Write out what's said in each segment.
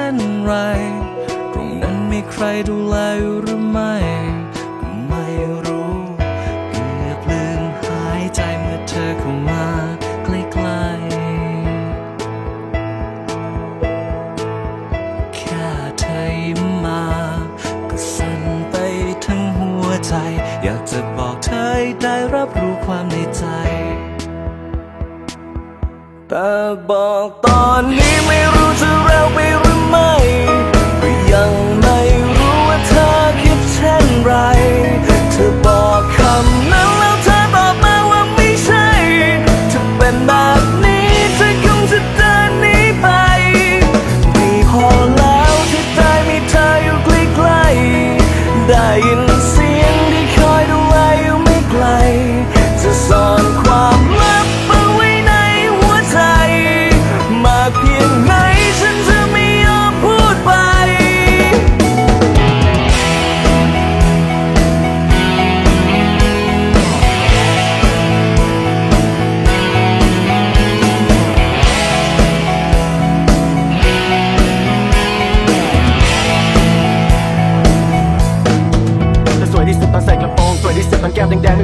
ช่นไร ตรงนั้นมีใครดูแลอยู่หรือไม่ไม่รู้เกือบลืมหายใจเมื่อเธอเข้ามาใกล้ๆ แค่เธอยิ้มมา ก็สั่นไปทั้งหัวใจ อยากจะบอกเธอได้รับรู้ความในใจแต่บอกตอนนี้ไม่รู้จะเร็วไป ไม่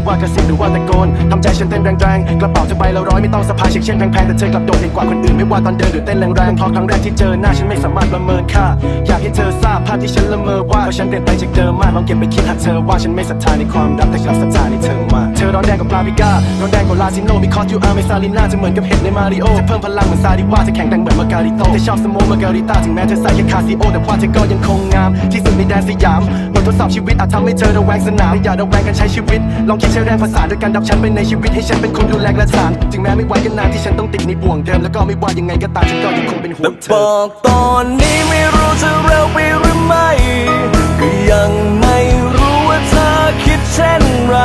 ว่ากระซิบหรือว่าตะโกนทำใจฉันเต้นแรงๆ กระเป๋าจะใบละร้อยไม่ต้องสะพายเช็คเช่นแพงๆ แต่เธอกลับโดดเด่นกว่าคนอื่นไม่ว่าตอนเดินหรือเต้นแรงๆพราะครั้งแรกที่เจอหน้าฉันไม่สามารถประเมินค่า อยากให้เธอทราบภาพที่ฉันละเมอว่าเพราะฉันเปลี่ยนไปจากเดิมมากลองเก็บไปคิดหากเธอว่าฉันไม่ศรัทธาในความรักแต่ฉันศรัทธาในเธอมากเธอร้อนแรงกว่าปลาปิก้าร้อนแรงกว่าลาซิโนมีคอสยูอาร์ไม่ซาลิน่าจะเหมือนกับเห็ดในมาริโอจะเพิ่มพลังเหมือนซาดิว่าจะแข็งแร่งเหมือนมาการิโตแต่ชอบสโมมาการิต้าถึงแม้เธอใส่แค่คาซิโอแต่ว่าเธอก็ยังคงงามที่สุดในแดนสยามบททดสอบชีวิตอาจทำให้เธอระแวงสนามอย่าระแวงการใช้ชีวิตลองคิดช้แรงภาษานด้วยการดับฉันไปในชีวิตให้ฉันเป็นคนดูแลและสานถึงแม้ไม่ไหวกันนานที่ฉันต้องติดในบ่วงเดิมแล้วก็ไม่ว่ายังไงก็ตามฉันก็ยังคงเป็นห่วแต่งเธบออกตอนนี้ไม่รู้จะเร็วไปหรือไม่ก็ยังไม่รู้ว่าเธอคิดเช่นไร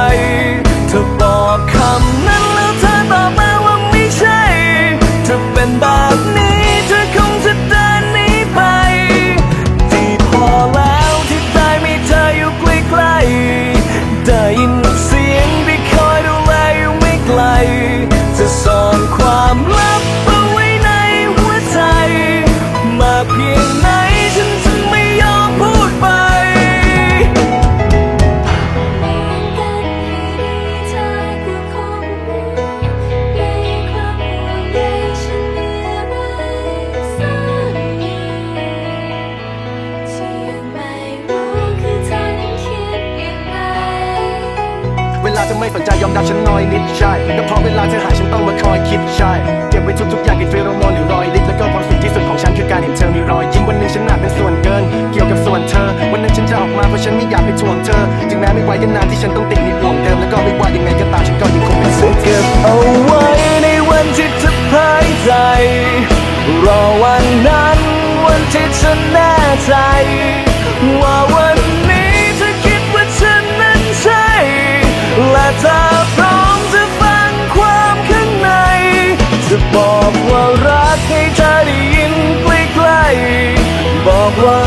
ไม่สนใจยอมรับฉันน้อยนิดใช่แต่พอเวลาเธอหายฉันต้องมาคอยคิดใช่เก็บไว้ทุกๆอย่างกินเฟโรโมนหรือรอยลิ้นแล้วก็ความสุขที่สุดของฉันคือการเห็นเธอมีรอยยิ้มวันหนึ่งฉันอาจเป็นส่วนเกิน เกี่ยวกับส่วนเธอ วันนั้นฉันจะออกมาเพราะฉันไม่อยากไปทวงเธอถึงแม้ไม่ไหวกันนานที่ฉันต้องติดในบ่วงเดิมแล้วก็ไม่ว่ายังไงก็ตามฉันก็ยังคงเป็นส่วนเก็บเอาไว้ในวันที่เธอหายใจรอวันนั้นวันที่ฉันแน่ใจว่า บอกว่ารักให้เธอได้ยินใกล้ๆบอกว่า